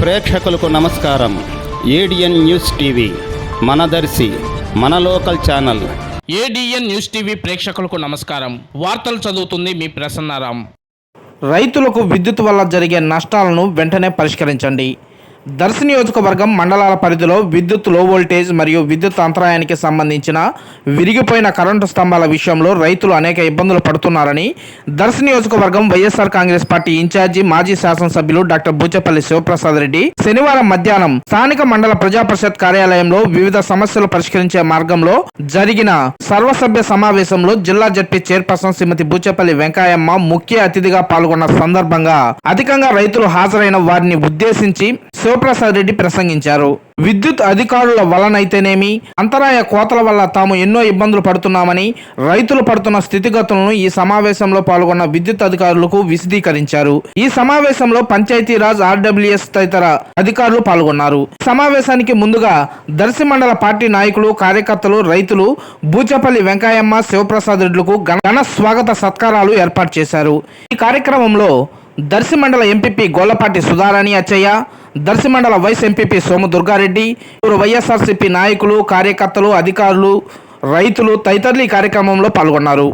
ప్రేక్షకులకు నమస్కారం. ADN news TV మనదర్శి మన local channel. ADN news TV ప్రేక్షకులకు నమస్కారం. వార్తలు చదువుతుంది మీ ప్రసన్నారాం. రైతులకు విద్యుత్ వల్ల జరిగే నష్టాలను వెంటనే పరిష్కరించండి. దర్శ నియోజకవర్గం మండలాల పరిధిలో విద్యుత్లో వోల్టేజ్ మరియు విద్యుత్ అంతరాయానికి సంబంధించిన విరిగిపోయిన కరెంటు స్తంభాల విషయంలో రైతులు అనేక ఇబ్బందులు పడుతున్నారని దర్శ నియోజకవర్గం వైఎస్ఆర్ కాంగ్రెస్ పార్టీ ఇన్ఛార్జి మాజీ శాసనసభ్యులు డాక్టర్ బూచపల్లి శివప్రసాద్ రెడ్డి శనివారం మధ్యాహ్నం స్థానిక మండల ప్రజా పరిషత్ కార్యాలయంలో వివిధ సమస్యలు పరిష్కరించే మార్గంలో జరిగిన సర్వసభ్య సమావేశంలో జిల్లా జడ్పీ చైర్పర్సన్ శ్రీమతి బూచపల్లి వెంకాయమ్మ ముఖ్య అతిథిగా పాల్గొన్న సందర్భంగా అధికంగా రైతులు హాజరైన వారిని ఉద్దేశించి శివప్రసాద్ రెడ్డి ప్రసంగించారు. విద్యుత్ అధికారుల వలనైతేనేమి? అంతరాయ కోతల వల్ల తాము ఎన్నో ఇబ్బందులు పడుతున్నామని రైతులు పడుతున్న స్థితిగతులను ఈ సమావేశంలో పాల్గొన్న విద్యుత్ అధికారులకు విశదీకరించారు. ఈ సమావేశంలో పంచాయతీరాజ్ ఆర్డబ్ల్యూఎస్ తదితర అధికారులు పాల్గొన్నారు. సమావేశానికి ముందుగా దర్శి మండల పార్టీ నాయకులు కార్యకర్తలు రైతులు బూచపల్లి వెంకాయమ్మ శివప్రసాద్ రెడ్లకు ఘన స్వాగత సత్కారాలు ఏర్పాటు చేశారు. ఈ కార్యక్రమంలో దర్శి మండల ఎంపీపీ గోల్లపాటి సుధారాణి అచ్చయ్య దర్శి మండల వైస్ ఎంపీపీ సోము దుర్గారెడ్డి వైఎస్ఆర్సీపీ నాయకులు కార్యకర్తలు అధికారులు రైతులు తదితరులు ఈ కార్యక్రమంలో పాల్గొన్నారు.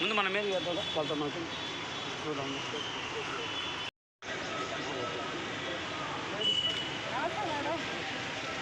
ముందు మన మీద వాళ్ళతో మాకు చూద్దాం దండే అమ్మ దండే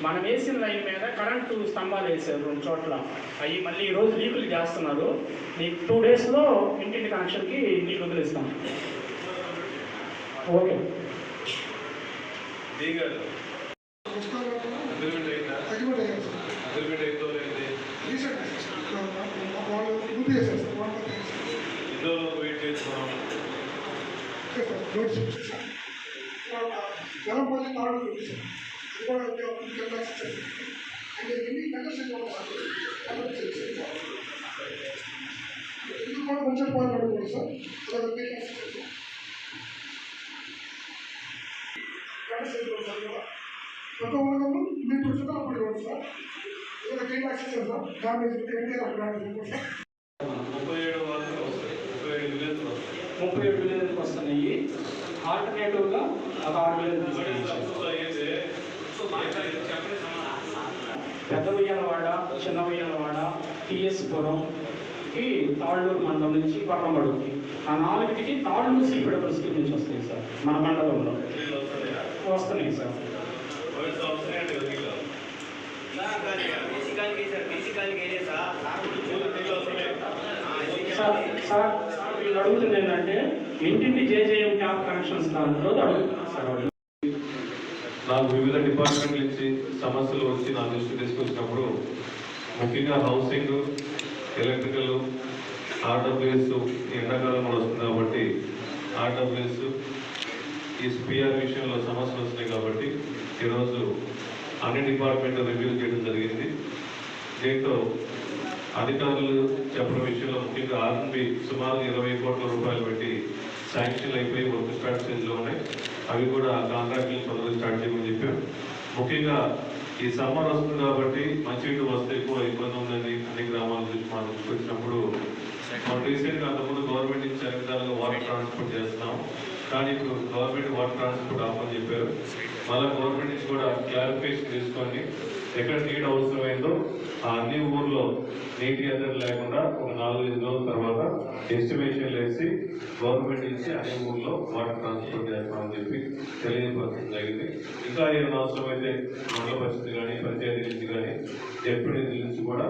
మనం వేసిన లైన్ మీద కరెంటు స్తంభాలు వేసారు రెండు చోట్ల. అవి మళ్ళీ ఈరోజు లీకులు చేస్తున్నారు. మీకు టూ డేస్లో ఇంటింటి కనెక్షన్కి నీళ్ళు వదిలేస్తాం. ఓకే. జనం పోతే అది కూడా అంటే ఎన్ని కండిషన్ ఇది కూడా కొంచెం పాయింట్ సార్ అదొక ప్రతి ఒక్కరు మీరు పుస్తకాలు పడి సార్ ఇదొక ఎన్టీఆర్ ముప్పై ఏడు విలేజ్కి వస్తున్నాయి ఆల్టర్నేటివ్గా ఒక ఆరు విలేజ్ పెద్ద ఉయ్యాలవాడ చిన్న ఉయ్యాలవాడ టిఎస్ పురంకి తాళ్ళూరు మండలం నుంచి కొట్టంబడుకి ఆ నాలుగుకి తాళ్ళూరు శ్రీపెడపల్లి స్కీమ్ నుంచి వస్తాయి సార్. మన మండలంలో. వస్తున్నాయి సార్. సార్ సార్ వీళ్ళు అడుగుతుంది ఏంటంటే ఇంటింటి జేజేఎం ట్యాప్ కనెక్షన్స్ దాంట్లో అడుగుతున్నారు సార్ వాళ్ళు. నాకు వివిధ డిపార్ట్మెంట్ నుంచి సమస్యలు వచ్చి నా దృష్టి తీసుకొచ్చినప్పుడు ముఖ్యంగా హౌసింగ్ ఎలక్ట్రికల్ ఆర్డబ్ల్యూఎస్ ఎండాకాలం కూడా వస్తుంది కాబట్టి ఆర్డబ్ల్యూఎస్ ఈ స్పిఆర్ విషయంలో సమస్యలు వస్తున్నాయి కాబట్టి ఈరోజు అన్ని డిపార్ట్మెంట్ రివ్యూ చేయడం జరిగింది. దీంతో అధికారులు చెప్పిన విషయంలో ముఖ్యంగా ఆర్ఎన్బి సుమారు ఇరవై కోట్ల రూపాయలు పెట్టి శాంక్షన్ అయిపోయి వర్క్ స్టార్ట్ స్టేజ్లో ఉన్నాయి. అవి కూడా కాంట్రాక్ట్లు తొందరగా స్టార్ట్ చేయమని చెప్పాం ముఖ్యంగా ఈ సమ్మర్ వస్తుంది కాబట్టి మంచినీటి వస్తే ఎక్కువ ఇబ్బంది ఉందని అన్ని గ్రామాల నుంచి మా దృష్టికి వచ్చినప్పుడు మనం రీసెంట్గా అంతకుముందు గవర్నమెంట్ నుంచి అన్ని విధాలుగా వాటర్ ట్రాన్స్పోర్ట్ చేస్తున్నాం. కానీ ఇప్పుడు గవర్నమెంట్ వాటర్ ట్రాన్స్పోర్ట్ ఆపని చెప్పారు. మళ్ళీ గవర్నమెంట్ నుంచి కూడా క్లారిఫికేషన్ తీసుకొని ఎక్కడ నీటి అవసరమైందో ఆ అన్ని ఊర్లో నీటి ఎద్దరు లేకుండా ఒక నాలుగు ఐదు రోజుల తర్వాత ఎస్టిమేషన్ వేసి గవర్నమెంట్ నుంచి అన్ని ఊర్లో వాటర్ ట్రాన్స్పోర్ట్ చేస్తామని చెప్పి జరిగింది. ఇంకా ఏమైనా అవసరమైతే మండల పరిస్థితి కానీ పంచాయతీ నుంచి కానీ డిప్యూటీ నుంచి కూడా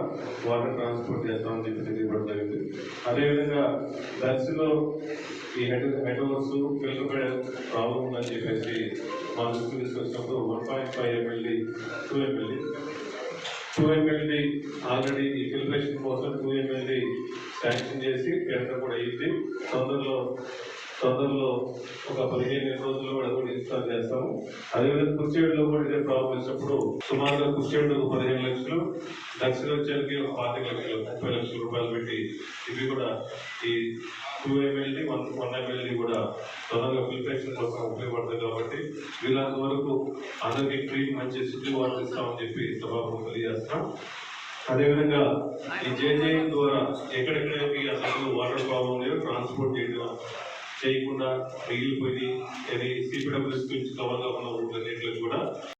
వాటర్ ట్రాన్స్పోర్ట్ చేస్తామని చెప్పి తెలియపడడం జరిగింది. అదేవిధంగా దర్శిలో ఈ head head works filter problem ఉందని చెప్పేసి మా దృష్టి తీసుకొచ్చినప్పుడు one point five MLD two MLD two MLD already ఈ ఫిల్ట్రేషన్ కోసం టూ ఎంఎల్డి శాంక్షన్ చేసి కేంద్రం కూడా అయింది తొందరలో తొందరలో ఒక పదిహేను రోజుల్లో కూడా కూడా ఇన్స్టాల్ చేస్తాము. అదేవిధంగా కుర్చేడులో కూడా ఇదే ప్రాబ్లం వచ్చినప్పుడు సుమారుగా కుర్చేడు పదిహేను లక్షలు దక్షిణ వచ్చేకి ఒక పాతిక లక్షలు ముప్పై లక్షల రూపాయలు పెట్టి ఇవి కూడా ఈ two MLD one one MLD కూడా తొందరగా ఫిల్ట్రేషన్ కోసం ఉపయోగపడుతుంది కాబట్టి వీళ్ళంత వరకు అందరికీ ఫ్రీ మంచి శుద్ధి వాటర్ ఇస్తామని చెప్పి సభాపతి తెలియజేస్తాం అదేవిధంగా ఈ జేజేఎం ద్వారా ఎక్కడెక్కడ అసలు వాటర్ ప్రాబ్లం లేదు ట్రాన్స్పోర్ట్ చేయడం చేయకుండా మిగిలిపోయి అది సిపిడబ్ల్యూఎస్ నుంచి కవర్ కాకుండా ఊళ్ళన్నింటిలో కూడా